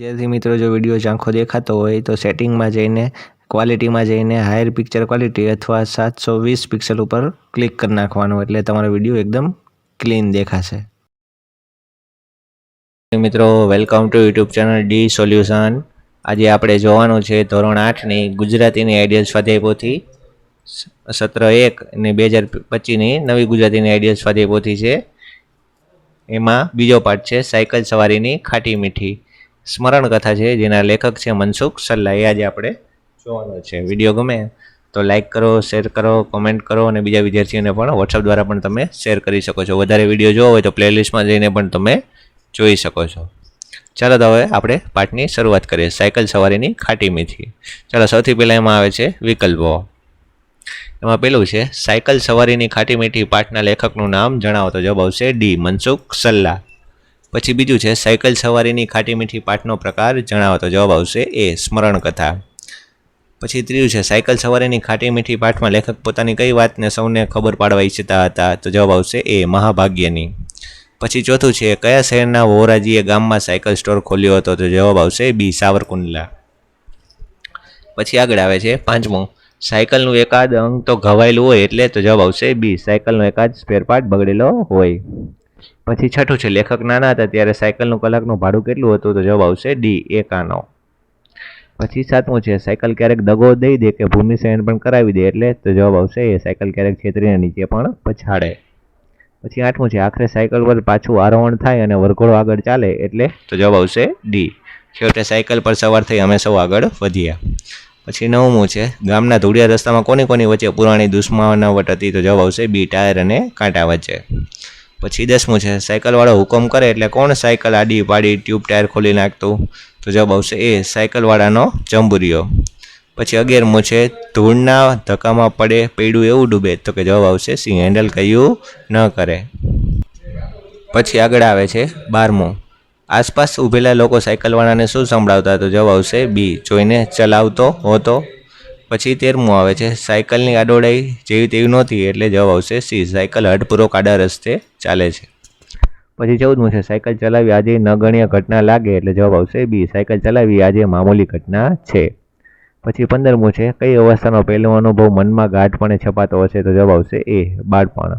વિદ્યાર્થી મિત્રો, જો વીડિયો ઝાંખો દેખાતો હોય તો સેટિંગમાં જઈને, ક્વોલિટીમાં જઈને, હાયર પિક્ચર ક્વોલિટી અથવા સાતસો વીસ પિક્સલ ઉપર ક્લિક કરી નાખવાનું એટલે તમારો વીડિયો એકદમ ક્લીન દેખાશે. મિત્રો, welcome to YouTube channel D solution. આજે આપણે જોવાનું છે ધોરણ આઠની ગુજરાતીની આઈડિયલ સ્વાધ્યાય પોથી સત્ર એક અને બે હજાર પચીસની નવી ગુજરાતીની આઈડિયલ સ્વાધ્યાય પોથી છે. એમાં બીજો પાઠ છે, સાયકલ સવારીની ખાટી મીઠી. સ્મરણ કથા છે, જેના લેખક છે મનસુખ સલ્લા. એ આજે આપણે જોવાનો છે. વીડિયો ગમે તો લાઈક કરો શેર કરો કોમેન્ટ કરો અને બીજા વિદ્યાર્થીઓને પણ વોટ્સઅપ દ્વારા પણ તમે શેર કરી શકો છો. વધારે વીડિયો જોવો હોય તો પ્લેલિસ્ટમાં જઈને પણ તમે જોઈ શકો છો. ચાલો તો હવે આપણે પાઠની શરૂઆત કરીએ. સાયકલ સવારીની ખાટી મીઠી. ચાલો, સૌથી પહેલાં એમાં આવે છે વિકલ્પો. એમાં પેલું છે, સાયકલ સવારીની ખાટી મીઠી પાઠના લેખકનું નામ જણાવો તો જવાબ આવશે ડી, મનસુખ સલ્લા. પછી બીજું છે, સાયકલ સવારીની ખાટી મીઠી પાઠનો પ્રકાર જણાવો તો જવાબ આવશે એ સ્મરણ કથા પછી ત્રીજું છે, સાયકલ સવારીની ખાટી મીઠી પાઠમાં લેખક પોતાની કઈ વાતને સૌને ખબર પાડવા ઈચ્છતા હતા? તો જવાબ આવશે એ, મહાભાગ્યની. પછી ચોથું છે, કયા શહેરના વોરાજીએ ગામમાં સાયકલ સ્ટોર ખોલ્યો હતો? તો જવાબ આવશે બી, સાવરકુંડલા. પછી આગળ આવે છે, પાંચમું. સાયકલનું એકાદ અંગ તો ઘવાયેલું હોય એટલે તો જવાબ આવશે બી, સાયકલનો એકાદ સ્પેર બગડેલો હોય. પછી છઠ્ઠું છે, લેખક નાના હતા ત્યારે સાયકલનું કલાકનું ભાડું કેટલું હતું તો જવાબ આવશે ડી એકાનો પછી સાતમું છે, સાયકલ ક્યારેક દગો દઈ દે કે ભૂમિ સહન પણ કરાવી દે એટલે તો જવાબ આવશે એ સાયકલ ક્યારેક છેતરીને નીચે પણ પછાડે. પછી આઠમું છે, આખરે સાયકલ પર પાછું આરોહણ થાય અને વરઘોડો આગળ ચાલે એટલે તો જવાબ આવશે ડી. છેવટે સાયકલ પર સવાર થઈ અમે સૌ આગળ વધ્યા. પછી નવમું છે, ગામના ધૂળિયા રસ્તામાં કોની કોની વચ્ચે પુરાણી દુશ્મનાવટ હતી તો જવાબ આવશે બી, ટાયર અને કાંટા વચ્ચે. પછી દસમું છે, સાયકલવાળો હુકમ કરે એટલે કોણ સાયકલ આડી પાડી ટ્યુબ ટાયર ખોલી નાખતું? તો જવાબ આવશે એ, સાયકલવાળાનો ચંબુરિયો પછી અગિયારમું છે, ધૂળના ધક્કામાં પડે, પૈડું એવું ડૂબે. તો કે જવાબ આવશે સિંહ હેન્ડલ કહ્યું ન કરે. પછી આગળ આવે છે બારમું. આસપાસ ઊભેલા લોકો સાયકલવાળાને શું સંભળાવતા? તો જવાબ આવશે બી, જોઈને ચલાવતો હોતો. પછી તેરમું આવે છે, સાયકલની આડોડાઈ જેવી તેવી નહોતી એટલે જવાબ આવશે સી, સાયકલ હટપૂરો આડા રસ્તે ચાલે છે. પછી ચૌદમું છે, સાયકલ ચલાવી આજે નગણ્ય ઘટના લાગે એટલે જવાબ આવશે બી. સાયકલ ચલાવી આજે મામૂલી ઘટના છે. પછી પંદરમું છે, કઈ અવસ્થાનો પહેલો અનુભવ મનમાં ગાઢપણે છપાતો હશે તો જવાબ આવશે એ, બાળપણ.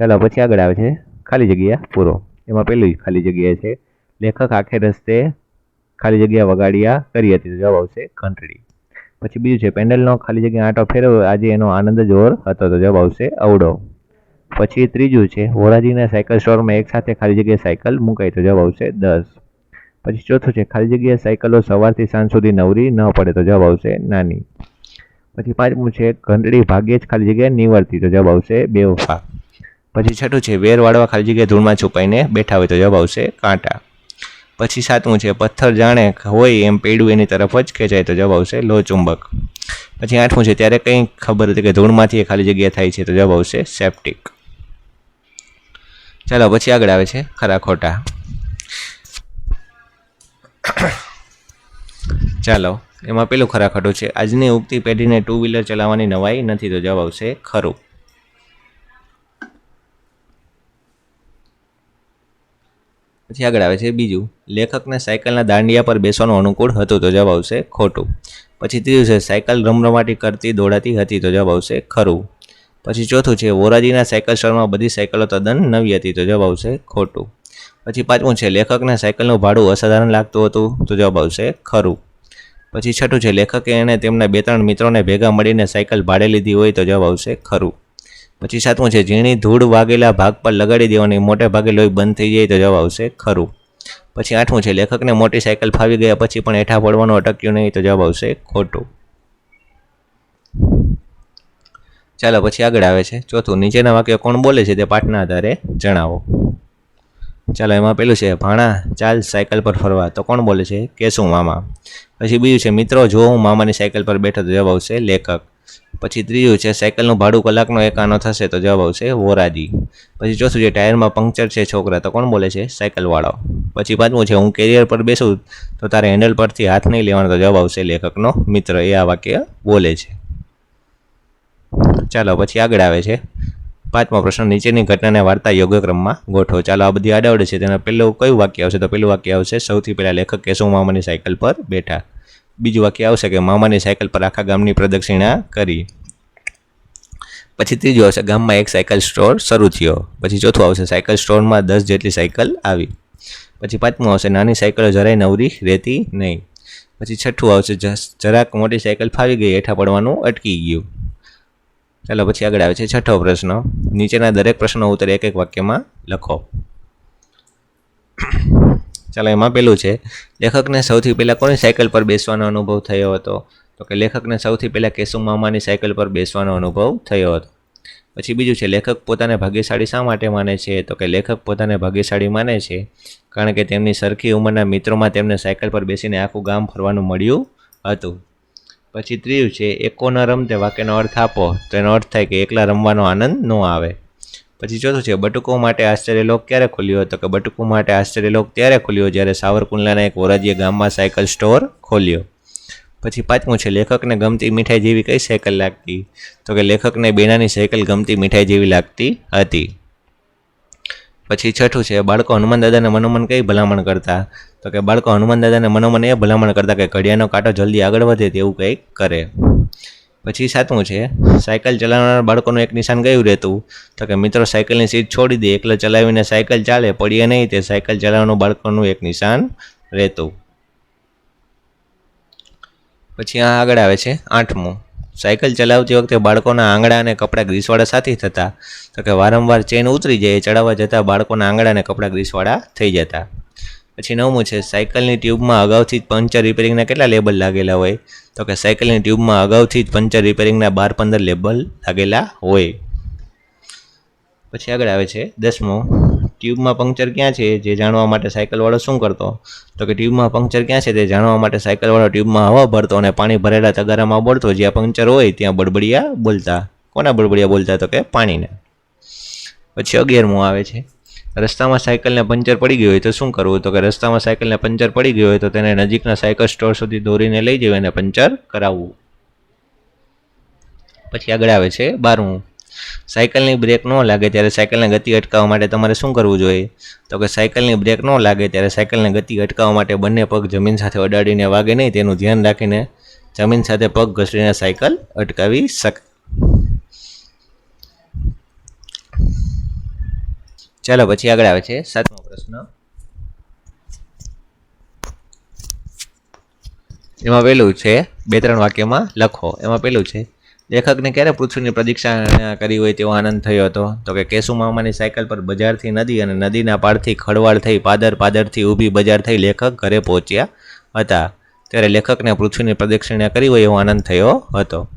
ચાલો, પછી આગળ આવે છે, ખાલી જગ્યા પૂરો. એમાં પહેલી ખાલી જગ્યા છે, લેખક આખે રસ્તે ખાલી જગ્યા વગાડ્યા કરી હતી તો જવાબ આવશે ઘંટડી. પછી બીજું છે પેન્ડલનો ખાલી જગ્યા આંટો ફેરવ્યો, આજે એનો આનંદ જ ઓર હતો તો જવાબ આવશે અવડો પછી ત્રીજું છે, વોરાજીના સાયકલ સ્ટોરમાં એક સાથે ખાલી જગ્યાએ સાયકલ મુકાય તો જવાબ આવશે દસ. પછી ચોથું છે, ખાલી જગ્યાએ સાયકલો સવારથી સાંજ સુધી નવરી ન પડે તો જવાબ આવશે નાની. પછી પાંચમું છે, ઘંટડી ભાગ્યે જ ખાલી જગ્યાએ નિવડતી તો જવાબ આવશે બેવફા. પછી છઠ્ઠું છે વેર વાળવા ખાલી જગ્યાએ ધૂળમાં છુપાઈને બેઠા હોય તો જવાબ આવશે કાંટા. પછી સાતમું છે, પથ્થર જાણે હોય એમ પેડું એની તરફ જ ખેંચાય તો જવાબ આવશે લો ચુંબક પછી આઠમું છે, ત્યારે કંઈ ખબર હતી કે ધૂળમાંથી એ ખાલી જગ્યા થાય છે તો જવાબ આવશે સેપ્ટિક ચાલો, પછી આગળ આવે છે ખરા ખોટા. ચાલો, એમાં પેલું ખરા ખોટું છે. આજની ઉગતી પેઢીને ટુ વ્હીલર ચલાવવાની નવાઈ નથી તો જવાબ આવશે ખરું. પછી આગળ આવે છે બીજું. લેખકને સાયકલના દાંડિયા પર બેસવાનું અનુકૂળ હતું તો જવાબ આવશે ખોટું. પછી ત્રીજું છે, સાયકલ રમરમાટી કરતી દોડાતી હતી તો જવાબ આવશે ખરું. પછી ચોથું છે, વોરાજીના સાયકલ સ્ટોરમાં બધી સાયકલો તદ્દન નવી હતી, તો જવાબ આવશે ખોટું. પછી પાંચમું છે, લેખકને સાયકલનું ભાડું અસાધારણ લાગતું હતું, તો જવાબ આવશે ખરું. પછી છઠ્ઠું છે, લેખકે એણે તેમના બે ત્રણ મિત્રોને ભેગા મળીને સાયકલ ભાડે લીધી હોય, તો જવાબ આવશે ખરું. પછી સાતમું છે, ઝીણી ધૂળ વાગેલા ભાગ પર લગાડી દેવાની, મોટે ભાગે લોહી બંધ થઈ જાય, તો જવાબ આવશે ખરું. પછી આઠમું છે, લેખકને મોટી સાયકલ ફાવી ગયા પછી પણ હેઠા પડવાનું અટક્યું નહીં, તો જવાબ આવશે ખોટું. ચાલો પછી આગળ આવે છે. ચોથું, નીચેના વાક્ય કોણ બોલે છે તે પાઠના આધારે જણાવો. ચાલો, એમાં પેલું છે, ભાણા, ચાલ સાયકલ પર ફરવા. તો કોણ બોલે છે? કેશું મામા. પછી બીજું છે, મિત્રો, જો હું મામાની સાયકલ પર બેઠો તો જવાબ આવશે લેખક. પછી ત્રીજું છે, સાયકલનું ભાડું કલાકનો એક આનો થશે તો જવાબ આવશે વોરાજી પછી ચોથું છે, ટાયરમાં પંક્ચર છે છોકરા. તો કોણ બોલે છે? સાયકલવાળો. પછી પાંચમું છે, હું કેરિયર પર બેસું તો તારે હેન્ડલ પરથી હાથ નહીં લેવાનો તો જવાબ આવશે લેખકનો. મિત્ર, એ આ વાક્ય બોલે છે. ચાલો, પછી આગળ આવે છે. પાંચમો પ્રશ્ન, નીચેની ઘટનાને વાર્તા યોગ્ય ક્રમમાં ગોઠવો. ચાલો, આ બધી આડાવડે છે. તેના પહેલું કયું વાક્ય આવશે? તો પહેલું વાક્ય આવશે, સૌથી પહેલાં લેખક કેશવ મામાની સાયકલ પર બેઠા. બીજું વાક્ય આવશે કે, મામાની સાયકલ પર આખા ગામની પ્રદક્ષિણા કરી. પછી ત્રીજું આવશે, ગામમાં એક સાયકલ સ્ટોર શરૂ થયો. પછી ચોથું આવશે, સાયકલ સ્ટોરમાં દસ જેટલી સાયકલ આવી. પછી પાંચમું આવશે, નાની સાયકલો જરાય નવરી રહેતી નહીં. પછી છઠ્ઠું આવશે જરાક મોટી સાયકલ ફાવી ગઈ, હેઠા પડવાનું અટકી ગયું. ચાલો પછી આગળ આવે છે છઠ્ઠો પ્રશ્ન. નીચેના દરેક પ્રશ્નો ઉત્તર એક એક વાક્યમાં લખો. ચાલો, એમાં પેલું છે, લેખકને સૌથી પહેલાં કોની સાયકલ પર બેસવાનો અનુભવ થયો હતો? તો કે લેખકને સૌથી પહેલાં કેશુ મામાની સાયકલ પર બેસવાનો અનુભવ થયો હતો. પછી બીજું છે, લેખક પોતાને ભાગ્યશાળી શા માટે માને છે? તો કે લેખક પોતાને ભાગ્યશાળી માને છે, કારણ કે તેમની સરખી ઉંમરના મિત્રોમાં તેમને સાયકલ પર બેસીને આખું ગામ ફરવાનું મળ્યું હતું. પછી ત્રીજું છે એકો ન રમતે વાક્યનો અર્થ આપો. તો એનો અર્થ થાય કે એકલા રમવાનો આનંદ ન આવે. પછી ચોથું છે, બટુકો માટે આશ્ચર્યલોક ક્યારે ખોલ્યો હતો? કે બટુકો માટે આશ્ચર્યલોક ત્યારે ખોલ્યો જ્યારે સાવરકુંડલાના એક વોરાજીએ ગામમાં સાયકલ સ્ટોર ખોલ્યો. પછી પાંચમું છે, લેખકને ગમતી મીઠાઈ જેવી કઈ સાયકલ લાગતી? તો કે લેખકને બેનાની સાયકલ ગમતી મીઠાઈ જેવી લાગતી હતી. પછી છઠ્ઠું છે, બાળકો હનુમાન દાદાને મનોમન કઈ ભલામણ કરતા? તો કે બાળકો હનુમાન દાદાને મનોમન એ ભલામણ કરતા કે ઘડિયાળનો કાંટો જલ્દી આગળ વધે તેવું કંઈક કરે. પછી સાતમું છે, સાયકલ ચલાવનાર બાળકોનું એક નિશાન કયું રહેતું? તો કે મિત્રો, સાયકલની સીટ છોડી દે, એકલા ચલાવીને સાયકલ ચાલે, પડીએ નહીં, તે સાયકલ ચલાવવાનું બાળકોનું એક નિશાન રહેતું. પછી આ આગળ આવે છે, આઠમું. સાયકલ ચલાવતી વખતે બાળકોના આંગળા અને કપડાં ગ્રીસવાળા સાથી થતા, તો કે વારંવાર ચેન ઉતરી જાય ચડાવવા જતાં બાળકોના આંગળા અને કપડાં ગ્રીસવાળા થઈ જતા. પછી નવમું છે, સાયકલની ટ્યુબમાં અગાઉથી જ પંચર રિપેરિંગના કેટલા લેબલ લાગેલા હોય? તો કે સાયકલની ટ્યુબમાં અગાઉથી જ પંચર રિપેરિંગના બાર પંદર લેબલ લાગેલા હોય. પછી આગળ આવે છે, દસમો. ટ્યુબમાં પંક્ચર ક્યાં છે જે જાણવા માટે સાયકલવાળો શું કરતો? તો કે ટ્યુબમાં પંક્ચર ક્યાં છે તે જાણવા માટે સાયકલવાળો ટ્યુબમાં હવા ભરતો અને પાણી ભરેલા તગારામાં બોલતો જ્યાં પંક્ચર હોય ત્યાં બળબડિયા બોલતા. કોના બળબડિયા બોલતા? તો કે પાણીને. પછી અગિયારમું આવે છે. રસ્તામાં સાયકલને પંચર પડી ગયું હોય તો શું કરવું? તો કે રસ્તામાં સાયકલને પંચર પડી ગયું હોય તો તેને નજીકના સાયકલ સ્ટોર સુધી દોરીને લઈ જવું અને પંચર કરાવવું. પછી આગળ આવે છે બારમું. સાયકલની બ્રેક ન લાગે ત્યારે સાયકલને ગતિ અટકાવવા માટે તમારે શું કરવું જોઈએ? તો કે સાયકલની બ્રેક ન લાગે ત્યારે સાયકલને ગતિ અટકાવવા માટે બંને પગ જમીન સાથે અડાડીને વાગે નહીં, તેનું ધ્યાન રાખીને જમીન સાથે પગ ઘસડીને સાયકલ અટકાવી શકે ચાલો પછી આગળ આવે છે સાતમો પ્રશ્ન. એમાં પેલું છે, બે ત્રણ વાક્યમાં લખો. એમાં પેલું છે લેખકને ક્યારે પૃથ્વીની પ્રદક્ષિણા કરી હોય તેવો આનંદ થયો હતો? તો કે કેશુ મામાની સાયકલ પર બજારથી નદી અને નદીના પારથી ખડવાળ થઈ પાદર પાદરથી ઊભી બજાર થઈ લેખક ઘરે પહોંચ્યા હતા. ત્યારે લેખકને પૃથ્વીની પ્રદક્ષિણા કરી હોય એવો આનંદ થયો હતો.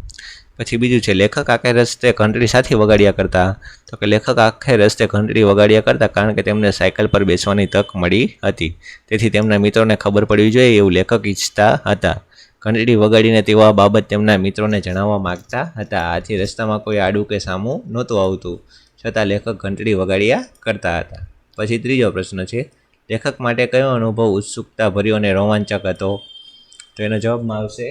પછી બીજું છે, લેખક આખે રસ્તે ઘંટડી સાથે વગાડ્યા કરતા. તો કે લેખક આખે રસ્તે ઘંટડી વગાડ્યા કરતા કારણ કે તેમને સાયકલ પર બેસવાની તક મળી હતી. તેથી તેમના મિત્રોને ખબર પડવી જોઈએ એવું લેખક ઈચ્છતા હતા. ઘંટડી વગાડીને તેઓ આ બાબત તેમના મિત્રોને જણાવવા માગતા હતા. આથી રસ્તામાં કોઈ આડું કે સામું નહોતું આવતું, છતાં લેખક ઘંટડી વગાડ્યા કરતા હતા. પછી ત્રીજો પ્રશ્ન છે, લેખક માટે કયો અનુભવ ઉત્સુકતા ભર્યો અને રોમાંચક હતો? તો એનો જવાબમાં આવશે,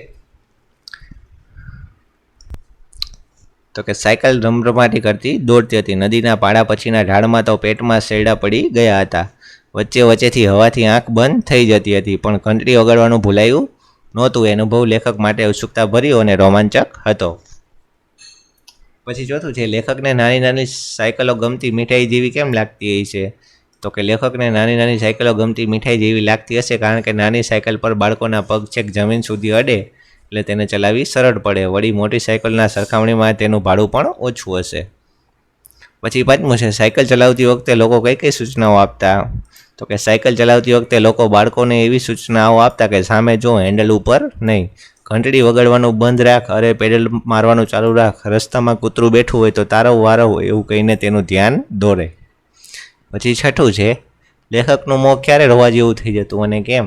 તો કે સાયકલ રમરમાટી કરતી દોડતી હતી. નદીના પાડા પછીના ઢાળમાં તો પેટમાં શેરડા પડી ગયા હતા. વચ્ચે વચ્ચેથી હવાથી આંખ બંધ થઈ જતી હતી, પણ ઘંટડી વગાડવાનું ભૂલાયું નહોતું. એ અનુભવ લેખક માટે ઉત્સુકતા ભર્યો અને રોમાંચક હતો. પછી ચોથું છે, લેખકને નાની નાની સાયકલો ગમતી મીઠાઈ જેવી કેમ લાગતી છે? તો કે લેખકને નાની નાની સાયકલો ગમતી મીઠાઈ જેવી લાગતી હશે કારણ કે નાની સાયકલ પર બાળકોના પગ છેક જમીન સુધી અડે એટલે તેને ચલાવવી સરળ પડે. વળી મોટી સાયકલના સરખામણીમાં તેનું ભાડું પણ ઓછું હશે. પછી પાંચમું છે, સાયકલ ચલાવતી વખતે લોકો કઈ કઈ સૂચનાઓ આપતા? તો કે સાયકલ ચલાવતી વખતે લોકો બાળકોને એવી સૂચનાઓ આપતા કે સામે જો હેન્ડલ ઉપર નહીં, ઘંટડી વગાડવાનું બંધ રાખ, અરે પેડલ મારવાનું ચાલુ રાખ, રસ્તામાં કૂતરું બેઠું હોય તો તારો વારો હોય એવું કહીને તેનું ધ્યાન દોરે. પછી છઠ્ઠું છે, લેખકનું મોં ક્યારે રવા જેવું થઈ જતું અને કેમ?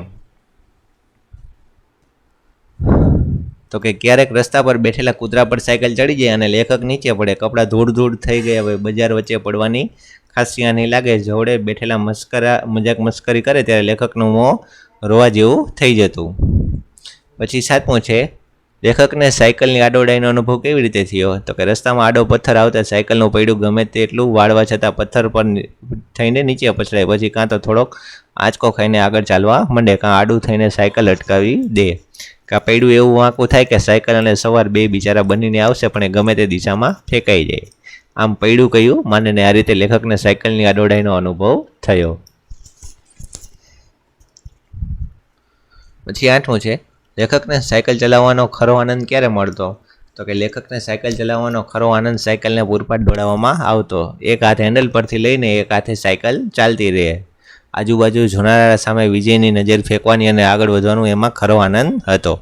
તો કે ક્યારેક રસ્તા પર બેઠેલા કૂતરા પર સાયકલ ચડી જાય અને લેખક નીચે પડે. કપડાં ધૂળ ધૂળ થઈ ગયા હોય, બજાર વચ્ચે પડવાની ખાસિયા નહીં લાગે. જોડે બેઠેલા મસ્કરા, મજાક મસ્કરી કરે ત્યારે લેખકનું મોં રોવા જેવું થઈ જતું. પછી સાતમું છે, લેખકને સાયકલની આડોડાઈનો અનુભવ કેવી રીતે થયો? તો કે રસ્તામાં આડો પથ્થર આવતા સાયકલનું પૈડું ગમે તેટલું વાળવા છતાં પથ્થર પર થઈને નીચે પછડાય. પછી કાં તો થોડોક આંચકો ખાઈને આગળ ચાલવા માંડે, કાં આડું થઈને સાયકલ અટકાવી દે. કાં પૈડું એવું વાંકું થાય કે સાયકલ અને સવાર બે બિચારા બનીને આવશે, પણ એ ગમે તે દિશામાં ફેંકાઈ જાય. આમ પૈડું કહ્યું, માનીને આ રીતે લેખકને સાયકલની આડોડાઈનો અનુભવ થયો. પછી આઠમું છે, લેખકને સાયકલ ચલાવવાનો ખરો આનંદ ક્યારે મળતો? તો કે લેખકને સાયકલ ચલાવવાનો ખરો આનંદ સાયકલને પૂરપાટ દોડાવવામાં આવતો. એક હાથ હેન્ડલ પરથી લઈને એક હાથે સાયકલ ચાલતી રહે. આજુબાજુ જોનારા સામે વિજયની નજર ફેંકવાની અને આગળ વધવાનું એમાં ખરો આનંદ હતો.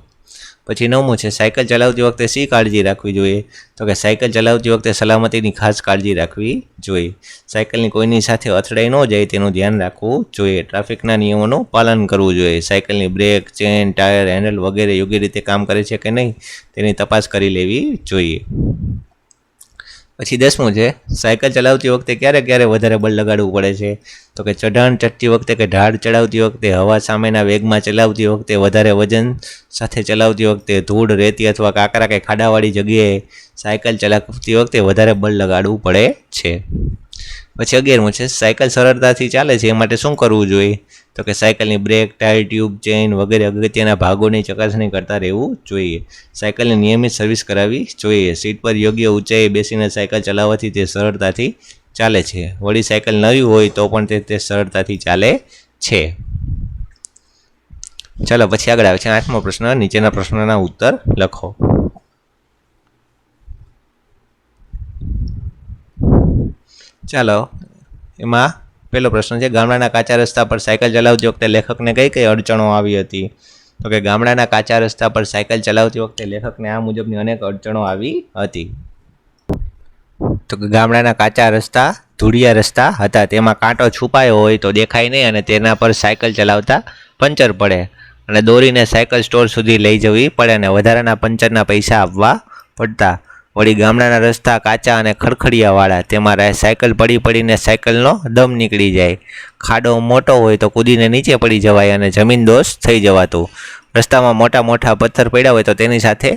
પછી નવમું છે, સાયકલ ચલાવતી વખતે શી કાળજી રાખવી જોઈએ? તો કે સાયકલ ચલાવતી વખતે સલામતીની ખાસ કાળજી રાખવી જોઈએ. સાયકલની કોઈની સાથે અથડાઈ ન જાય તેનું ધ્યાન રાખવું જોઈએ. ટ્રાફિકના નિયમોનું પાલન કરવું જોઈએ. સાયકલની બ્રેક, ચેન, ટાયર, હેન્ડલ વગેરે યોગ્ય રીતે કામ કરે છે કે નહીં તેની તપાસ કરી લેવી જોઈએ. પછી દસમું છે, સાયકલ ચલાવતી વખતે ક્યારે ક્યારે વધારે બળ લગાડવું પડે છે? તો કે ચઢાણ ચડતી વખતે કે ઢાળ ચડાવતી વખતે, હવા સામેના વેગમાં ચલાવતી વખતે, વધારે વજન સાથે ચલાવતી વખતે, ધૂળ, રેતી અથવા કાંકરા કે ખાડાવાળી જગ્યાએ સાયકલ ચલાવતી વખતે વધારે બળ લગાડવું પડે છે. પછી અગિયારમું છે, સાયકલ સરળતાથી ચાલે છે, એ માટે શું કરવું જોઈએ? તો કે સાયકલની બ્રેક ટાયર ટ્યુબ ચેઇન વગેરે અગત્યના ભાગોની ચકાસણી કરતા રહેવું જોઈએ. સાયકલની નિયમિત સર્વિસ કરાવવી જોઈએ. સીટ પર યોગ્ય ઊંચાઈએ બેસીને સાયકલ ચલાવવાથી તે સરળતાથી ચાલે છે. વળી સાયકલ નવી હોય તો પણ તે તે સરળતાથી ચાલે છે. ચાલો, પછી આગળ આવે છે આઠમો પ્રશ્ન. નીચેના પ્રશ્નના ઉત્તર લખો. ચાલો, એમાં પહેલો પ્રશ્ન છે, ગામડાના કાચા રસ્તા પર સાયકલ ચલાવતી વખતે લેખકને કઈ કઈ અડચણો આવી હતી? તો કે ગામડાના કાચા રસ્તા પર સાયકલ ચલાવતી વખતે લેખકને આ મુજબની અનેક અડચણો આવી હતી. તો કે ગામડાના કાચા રસ્તા, ધૂળિયા રસ્તા હતા. તેમાં કાંટો છુપાયો હોય તો દેખાય નહીં અને તેના પર સાયકલ ચલાવતા પંચર પડે અને દોરીને સાયકલ સ્ટોર સુધી લઈ જવી પડે અને વધારાના પંચરના પૈસા આપવા પડતા. વળી ગામડાના રસ્તા કાચા અને ખડખડિયાવાળા, તેમાં સાયકલ પડી પડીને સાયકલનો દમ નીકળી જાય. ખાડો મોટો હોય તો કૂદીને નીચે પડી જવાય અને જમીન દોષ થઈ જવાતું. રસ્તામાં મોટા મોટા પથ્થર પડ્યા હોય તો તેની સાથે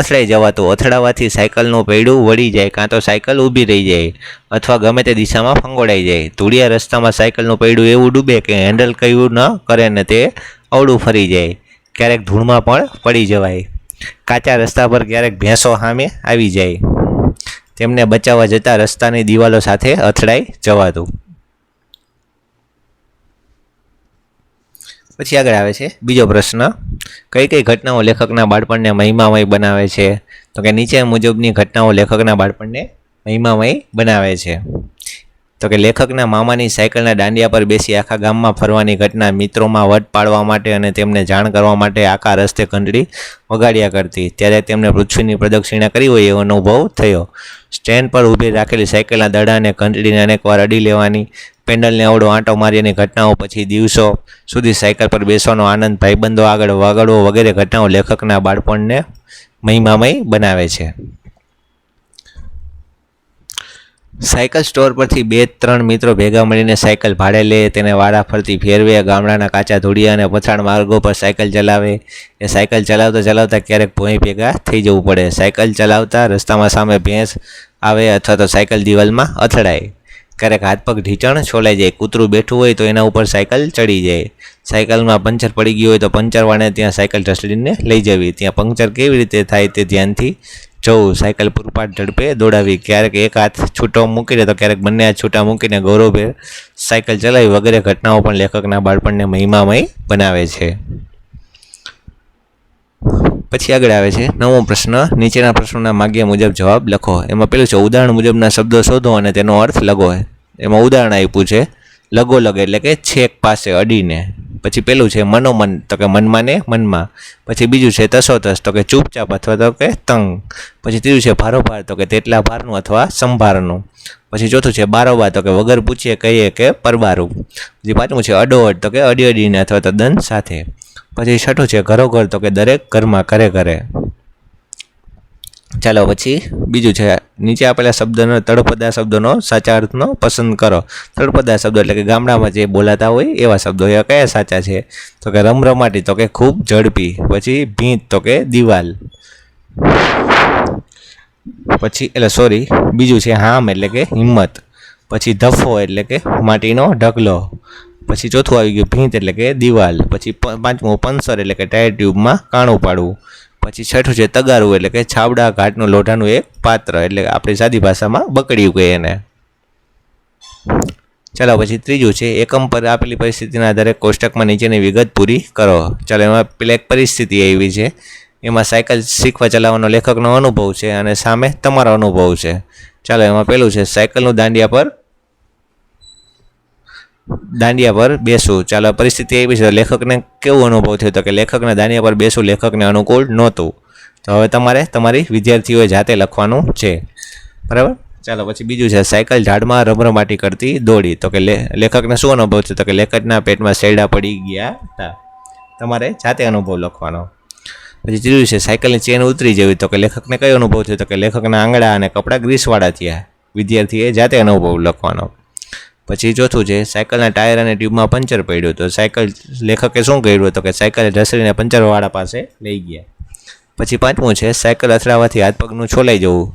અથડાઈ જવાતું. અથડાવાથી સાયકલનું પૈડું વળી જાય, કાં તો સાયકલ ઊભી રહી જાય અથવા ગમે તે દિશામાં ફંગોળાઈ જાય. ધૂળિયા રસ્તામાં સાયકલનું પૈડું એવું ડૂબે કે હેન્ડલ કયું ન કરે ને તે અવળું ફરી જાય. ક્યારેક ધૂળમાં પણ પડી જવાય. કાચા રસ્તા પર ક્યારેક ભેંસો સામે આવી જાય. તેમને બચાવવા જતાં રસ્તાની દિવાલો સાથે અથડાઈ જવાતું. પછી આગળ આવે છે બીજો પ્રશ્ન. કઈ કઈ ઘટનાઓ લેખકના બાળપણને મહિમામય બનાવે છે? તો કે નીચે મુજબની ઘટનાઓ લેખકના બાળપણને મહિમામય બનાવે છે. તો કે લેખકના મામાની સાયકલના દાંડિયા પર બેસી આખા ગામમાં ફરવાની ઘટના મિત્રોમાં વટ પાડવા માટે અને તેમને જાણ કરવા માટે આખા રસ્તે ઘંટડી વગાડ્યા કરતી. ત્યારે તેમને પૃથ્વીની પ્રદક્ષિણા કરી હોય એવો અનુભવ થયો. સ્ટેન્ડ પર ઊભી રાખેલી સાયકલના દડાને ઘંટડીને અનેકવાર અડી લેવાની પેન્ડલને અવડો આંટો માર્યાની ઘટનાઓ પછી દિવસો સુધી સાયકલ પર બેસવાનો આનંદ, ભાઈબંધો આગળ વગાડવો વગેરે ઘટનાઓ લેખકના બાળપણને મહિમામય બનાવે છે. સાયકલ સ્ટોર પરથી બે ત્રણ મિત્રો ભેગા મળીને સાયકલ ભાડે લે, તેને વાડા ફરતી ફેરવે, ગામડાના કાચા ધૂળિયા અને પછાડ માર્ગો પર સાયકલ ચલાવે. એ સાયકલ ચલાવતા ચલાવતા ક્યારેક ભોંય ભેગા થઈ જવું પડે. સાયકલ ચલાવતા રસ્તામાં સામે ભેંસ આવે અથવા તો સાયકલ દિવાલમાં અથડાય. ક્યારેક હાથ પગ ઢીચણ છોલાઈ જાય. કૂતરું બેઠું હોય તો એના ઉપર સાયકલ ચડી જાય. સાયકલમાં પંચર પડી ગયું હોય તો પંચરવાળાને ત્યાં સાયકલ ઢસડીને લઈ જવી. ત્યાં પંક્ચર કેવી રીતે થાય તે ધ્યાનથી જવું સાયકલ પૂરપાટ ઝડપે દોડાવી, ક્યારેક એક હાથ છૂટો મૂકીને તો ક્યારેક બંને હાથ છૂટા મૂકીને ગૌરવભેર સાયકલ ચલાવી વગેરે ઘટનાઓ પણ લેખકના બાળપણને મહિમામય બનાવે છે. પછી આગળ આવે છે નવમો પ્રશ્ન, નીચેના પ્રશ્નોના માગ્યા મુજબ જવાબ લખો. એમાં પેલું છે, ઉદાહરણ મુજબના શબ્દો શોધો અને તેનો અર્થ લગો એમાં ઉદાહરણ આપ્યું છે લગો લગે એટલે કે છેક પાસે અડીને. પછી પેલું છે મનોમન, તો કે મનમાં ને મનમાં. પછી બીજું છે તસોતસ, તો કે ચૂપચાપ અથવા તો કે તંગ. પછી ત્રીજું છે ભારોભાર, તો કે તેટલા ભારનું અથવા સંભારનું. પછી ચોથું છે બારોબાર, તો કે વગર પૂછીએ કહીએ કે પરબારું. પછી પાંચમું છે અડોઅડ, તો કે અડી અડીને અથવા તો દન સાથે. પછી છઠ્ઠું છે ઘરોઘર, તો કે દરેક ઘરમાં ઘરે ઘરે. ચાલો પછી બીજું છે. નીચે આપેલા શબ્દનો, તળપદા શબ્દોનો સાચા અર્થનો પસંદ કરો. તળપદા શબ્દો એટલે કે ગામડામાં જે બોલાતા હોય એવા શબ્દો. એ કયા સાચા છે? તો કે રમરમાટી, તો કે ખૂબ ઝડપી. પછી ભીંત, તો કે દિવાલ. પછી, એટલે સોરી બીજું છે હામ એટલે કે હિંમત. પછી ધફો એટલે કે માટીનો ઢગલો. પછી ચોથું આવી ગયું ભીંત એટલે કે દિવાલ. પછી પાંચમું પંસર એટલે કે ટાયર ટ્યુબમાં કાણું પાડવું. પછી છઠ્ઠું છે તગારું, એટલે કે છાબડા ઘાટનું લોઢાનું એક પાત્ર, એટલે આપણી સાદી ભાષામાં બકડિયું કહે એને. ચાલો, પછી ત્રીજું છે, એકમ પર આપેલી પરિસ્થિતિના આધારે કોષ્ટકમાં નીચેની વિગત પૂરી કરો. ચાલો, એમાં પેલા એક પરિસ્થિતિ એવી છે. એમાં સાયકલ શીખવા ચલાવવાનો લેખકનો અનુભવ છે અને સામે તમારો અનુભવ છે. ચાલો, એમાં પેલું છે, સાયકલનું દાંડિયા પર દાંડિયા પર બેસવું ચાલો, પરિસ્થિતિ એવી છે, લેખકને કેવો અનુભવ થયો તો કે લેખકના દાંડિયા પર બેસવું લેખકને અનુકૂળ નહોતું. તો હવે તમારે, તમારી વિદ્યાર્થીઓએ જાતે લખવાનું છે. બરાબર? ચાલો, પછી બીજું છે, સાયકલ ઝાડમાં રમરમાટી કરતી દોડી. તો કે લેખકને શું અનુભવ છે તો કે લેખકના પેટમાં શેરડા પડી ગયા હતા તમારે જાતે અનુભવ લખવાનો. પછી ત્રીજું છે, સાયકલની ચેન ઉતરી જેવી તો કે લેખકને કયો અનુભવ થયો તો કે લેખકના આંગળા અને કપડાં ગ્રીસવાળા થયા. વિદ્યાર્થીએ જાતે અનુભવ લખવાનો. પછી ચોથું છે સાયકલના ટાયર અને ટ્યુબમાં પંચર પડ્યું તો સાયકલ લેખકે શું કર્યું તો કે સાયકલ ઢસડીને પંચરવાળા પાસે લઈ ગયા. પછી પાંચમું છે, સાયકલ અથડાવાથી હાથ પગનું છોલાઈ જવું.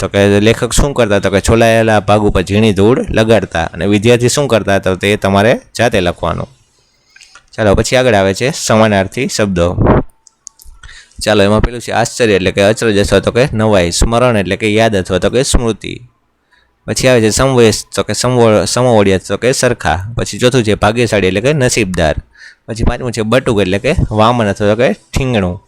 તો કે લેખક શું કરતા તો કે છોલાયેલા ભાગ ઉપર ઝીણી ધૂળ લગાડતા અને વિદ્યાર્થી શું કરતા તો તે તમારે જાતે લખવાનું. ચાલો પછી આગળ આવે છે સમાનાર્થી શબ્દો. ચાલો એમાં પેલું છે આશ્ચર્ય એટલે કે અચરજ અથવા તો કે નવાઈ, સ્મરણ એટલે કે યાદ અથવા તો કે સ્મૃતિ. પછી આવે છે સમવેશ તો કે સમવો સમવડિયા તો કે સરખા. પછી ચોથું છે ભાગ્યશાળી એટલે કે નસીબદાર. પછી પાંચમું છે બટુક એટલે કે વામન અથવા કે ઠીંગણું.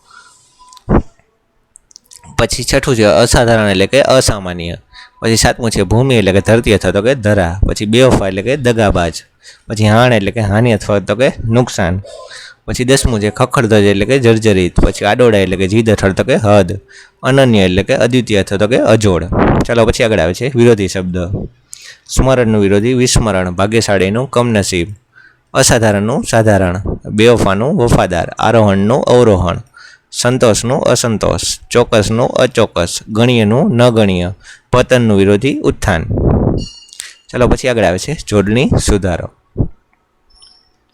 પછી છઠ્ઠું છે અસાધારણ એટલે કે અસામાન્ય. પછી સાતમું છે ભૂમિ એટલે કે ધરતી અથવા તો કે ધરા. પછી બેવફા એટલે કે દગાબાજ. પછી હાણ એટલે કે હાનિ અથવા તો કે નુકસાન. પછી દસમું છે ખખડધજ એટલે કે જર્જરિત, પછી આડોડા એટલે કે જીદ હેઠળ તો કે હદ, અનન્ય એટલે કે અદ્વિતીય તો કે અજોડ. ચાલો પછી આગળ આવે છે, વિરોધી શબ્દ. સ્મરણનું વિરોધી, વિસ્મરણ, ભાગ્યશાળીનું કમનસીબ. અસાધારણનું સાધારણ. બેવફાનું વફાદાર. આરોહણનું અવરોહણ. સંતોષનું અસંતોષ. ચોક્કસનું અચોક્કસ. ગણ્યનું ન ગણ્ય. પતનનું વિરોધી ઉત્થાન. ચાલો પછી આગળ આવે છે, જોડણી સુધારો.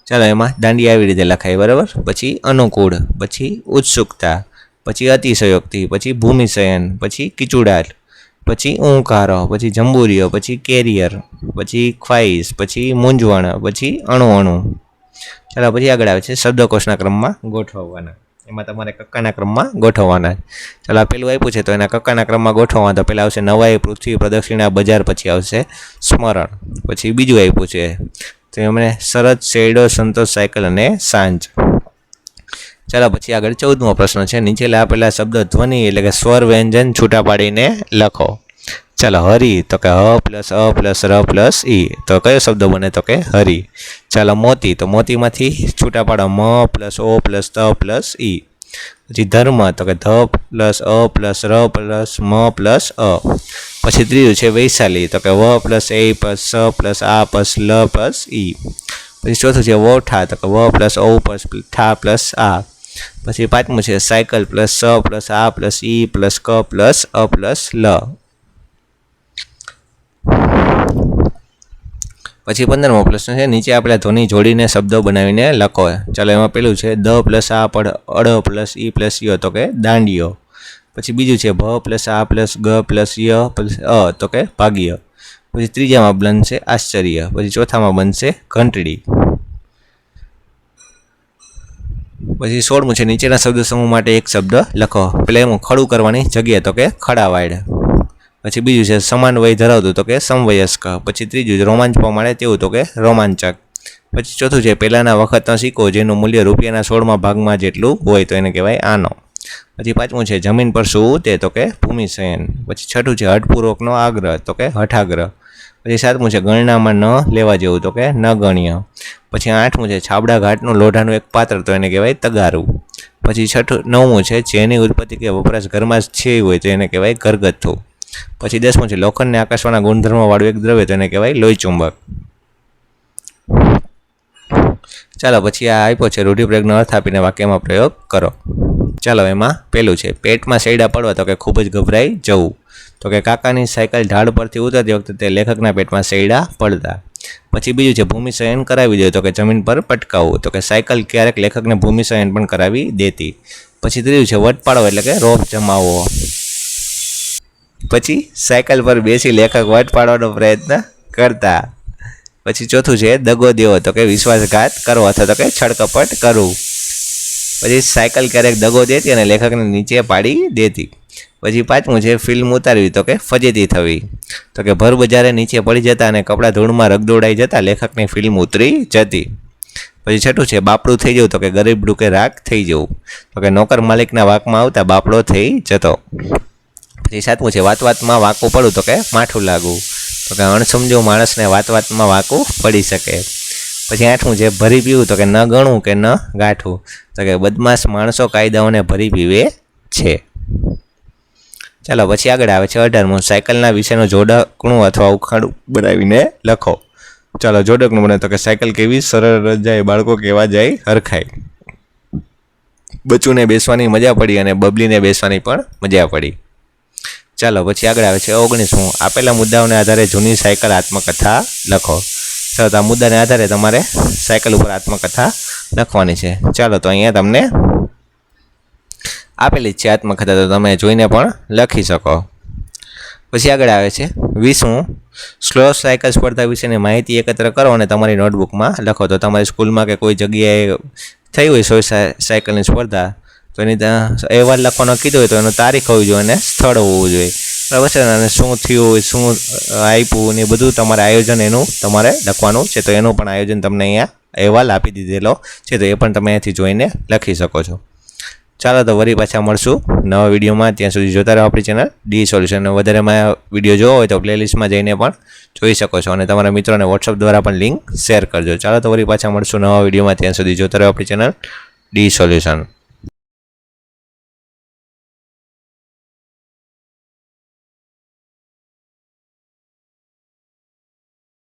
ચાલો એમાં દાંડી આવી રીતે લખાય, બરાબર? પછી અનુકૂળ, પછી ઉત્સુકતા, પછી અતિશયોક્તિ, પછી ભૂમિશયન પછી કિચુડાટ પછી ઊંકારો પછી જંબુરીઓ પછી કેરિયર, પછી ખ્વાઈશ પછી મૂંઝવણ, પછી અણુ અણુ ચાલો પછી આગળ આવે છે શબ્દકોશના ક્રમમાં ગોઠવવાના. એમાં તમારે કક્કાના ક્રમમાં ગોઠવવાના. ચાલો આ પેલું આપ્યું છે તો એના કક્કાના ક્રમમાં ગોઠવવા તો પહેલાં આવશે નવાઈ, પૃથ્વી, પ્રદક્ષિણા, બજાર, પછી આવશે સ્મરણ, પછી બીજું આપ્યું છે તો એમણે શરદ, શેરડો, સંતોષ સાયકલ અને સાંજ. ચાલો પછી આગળ ચૌદમો પ્રશ્ન છે. નીચે આપેલા શબ્દ ધ્વનિ એટલે કે સ્વર વ્યંજન છૂટા પાડીને લખો. ચાલો, હરી. તો કે હ પ્લસ અ પ્લસ ર પ્લસ ઈ તો કયો શબ્દ બને? તો કે હરી. ચાલો, મોતી. તો મોતીમાંથી છૂટા પાડો. મ પ્લસ ઓ પ્લસ ત પ્લસ ઈ પછી ધર્મ, તો કે ધ પ્લસ અ પ્લસ ર પ્લસ મ પ્લસ અ. પછી ત્રીજું છે વૈશાલી, તો કે વ પ્લસ એ પ્લસ સ પ્લસ આ પ્લસ લ પ્લસ ઈ. પછી ચોથું છે વોઠા, તો કે વ પ્લસ ઓ પ્લસ ઠા પ્લસ આ. પછી પાંચમું છે સાયકલ, પ્લસ સ પ્લસ આ પ્લસ ઈ પ્લસ ક પ્લસ અ પ્લસ લ. પછી પંદરમો પ્રશ્ન છે, નીચે આપણે ધ્વનિ જોડીને શબ્દો બનાવીને લખો. ચાલો એમાં પેલું છે દ પ્લસ આ પડ, અડ પ્લસ ઈ પ્લસ ય, તો કે દાંડિયો. પછી બીજું છે, ભ પ્લસ આ પ્લસ ગ પ્લસ ય પ્લસ અ, તો કે ભાગ્ય. પછી ત્રીજામાં બનશે આશ્ચર્ય. પછી ચોથામાં બનશે ઘંટડી. પછી સોળમું છે, નીચેના શબ્દ સમૂહ માટે એક શબ્દ લખો. પેલા એમાં ખડું કરવાની જગ્યા, તો કે ખડાવાડ પછી બીજું છે સમાન વય ધરાવતું તો કે સમવયસ્ક. પછી ત્રીજું રોમાંચ પ્રમાણે તેવું તો કે રોમાંચક. પછી ચોથું છે પહેલાંના વખતનો સિક્કો જેનું મૂલ્ય રૂપિયાના સોળમાં ભાગમાં જેટલું હોય તો એને કહેવાય આનો. પછી પાંચમું છે જમીન પર શું તે તો કે ભૂમિશયન પછી છઠ્ઠું છે હઠપૂર્વકનો આગ્રહ તો કે હઠાગ્રહ. પછી સાતમું છે ગણનામાં ન લેવા જેવું તો કે ન ગણ્ય પછી આઠમું છે છાબડા ઘાટનું લોઢાનું એક પાત્ર તો એને કહેવાય તગારું. પછી છઠ્ઠું નવમું છે જેની ઉત્પત્તિ કે વપરાશ ઘરમાં જ છે હોય તો એને કહેવાય ઘરગથ્થુ. પછી દસમું છે લોખંડને આકાશવાળા ગુણધર્મવાળું એક દ્રવ્ય તેને કહેવાય લોહી ચુંબક. ચાલો, પછી આ આપ્યો છે રૂઢિપ્રયોગનો અર્થ આપીને વાક્યમાં પ્રયોગ કરો. ચાલો, એમાં પહેલું છે, પેટમાં શેડા પડવા તો કે ખૂબ જ ગભરાઈ જવું. તો કે કાકાની સાયકલ ઢાળ પરથી ઉતરતી વખતે તે લેખકના પેટમાં શેડા પડતા. પછી બીજું છે ભૂમિશયન કરાવી દે તો કે જમીન પર પટકાવવું. તો કે સાયકલ ક્યારેક લેખકને ભૂમિશયન પણ કરાવી દેતી. પછી ત્રીજું છે વટ પાડવો એટલે કે રોપ જમાવવો. પછી સાયકલ પર બેસી લેખક વટ પાડવાનો પ્રયત્ન કરતા. પછી ચોથું છે, દગો દેવો. તો કે વિશ્વાસઘાત કરવો અથવા તો કે છળકપટ કરવું. પછી સાયકલ ક્યારેક દગો દેતી અને લેખકને નીચે પાડી દેતી. પછી પાંચમું છે, ફિલ્મ ઉતારવી. તો કે ફજેતી થવી. તો કે ભર બજારે નીચે પડી જતા અને કપડાં ધૂળમાં રગદોડાઈ જતા લેખકની ફિલ્મ ઉતરી જતી. પછી છઠ્ઠું છે, બાપડું થઈ જવું. તો કે ગરીબ ડૂકે રાગ થઈ જવું. તો કે નોકર માલિકના વાંકમાં આવતા બાપડો થઈ જતો. પછી સાતમું છે વાત વાતમાં વાંકું પડું તો કે માઠું લાગવું તો કે અણસમજો માણસને વાત વાતમાં વાંકું પડી શકે. પછી આઠમું છે ભરી પીવું તો કે ન ગણવું કે ન ગાંઠવું તો કે બદમાશ માણસો કાયદાઓને ભરી પીવે છે. ચાલો પછી આગળ આવે છે અઢારમું. સાયકલના વિશેનું જોડકણું અથવા ઉખાડું બનાવીને લખો. ચાલો જોડકણું બને તો કે સાયકલ કેવી સરળ જાય, બાળકો કેવા જાય, હરખાય. બચ્ચુને બેસવાની મજા પડી અને બબલીને બેસવાની પણ મજા પડી. ચાલો, પછી આગળ આવે છે ઓગણીસમું. આપેલા મુદ્દાઓને આધારે જૂની સાયકલ આત્મકથા લખો. ચાલો આ મુદ્દાને આધારે તમારે સાયકલ ઉપર આત્મકથા લખવાની છે. ચાલો, તો અહીંયા તમને આપેલી જ છે આત્મકથા, તો તમે જોઈને પણ લખી શકો. પછી આગળ આવે છે વીસમું. સ્લો સાયકલ સ્પર્ધા વિશેની માહિતી એકત્ર કરો અને તમારી નોટબુકમાં લખો. તો તમારી સ્કૂલમાં કે કોઈ જગ્યાએ થઈ હોય સો, સાયકલની સ્પર્ધા તો એની ત્યાં અહેવાલ લખવાનો કીધો હોય તો એનો તારીખ હોવી જોઈએ અને સ્થળ હોવું જોઈએ. બરાબર છે? અને શું થયું હોય, શું આપ્યું ને બધું તમારે આયોજન એનું તમારે લખવાનું છે. તો એનું પણ આયોજન તમને અહીંયા અહેવાલ આપી દીધેલો છે. તો એ પણ તમે અહીંયાથી જોઈને લખી શકો છો. ચાલો, તો વળી પાછા મળશું નવા વિડીયોમાં. ત્યાં સુધી જોતા રહો આપણી ચેનલ ડી સોલ્યુશન. વધારેમાં વીડિયો જોવો હોય તો પ્લેલિસ્ટમાં જઈને પણ જોઈ શકો છો. અને તમારા મિત્રોને વોટ્સઅપ દ્વારા પણ લિંક શેર કરજો. ચાલો, તો વળી પાછા મળશું નવા વિડીયોમાં. ત્યાં સુધી જોતા રહો આપણી ચેનલ ડી સોલ્યુશન.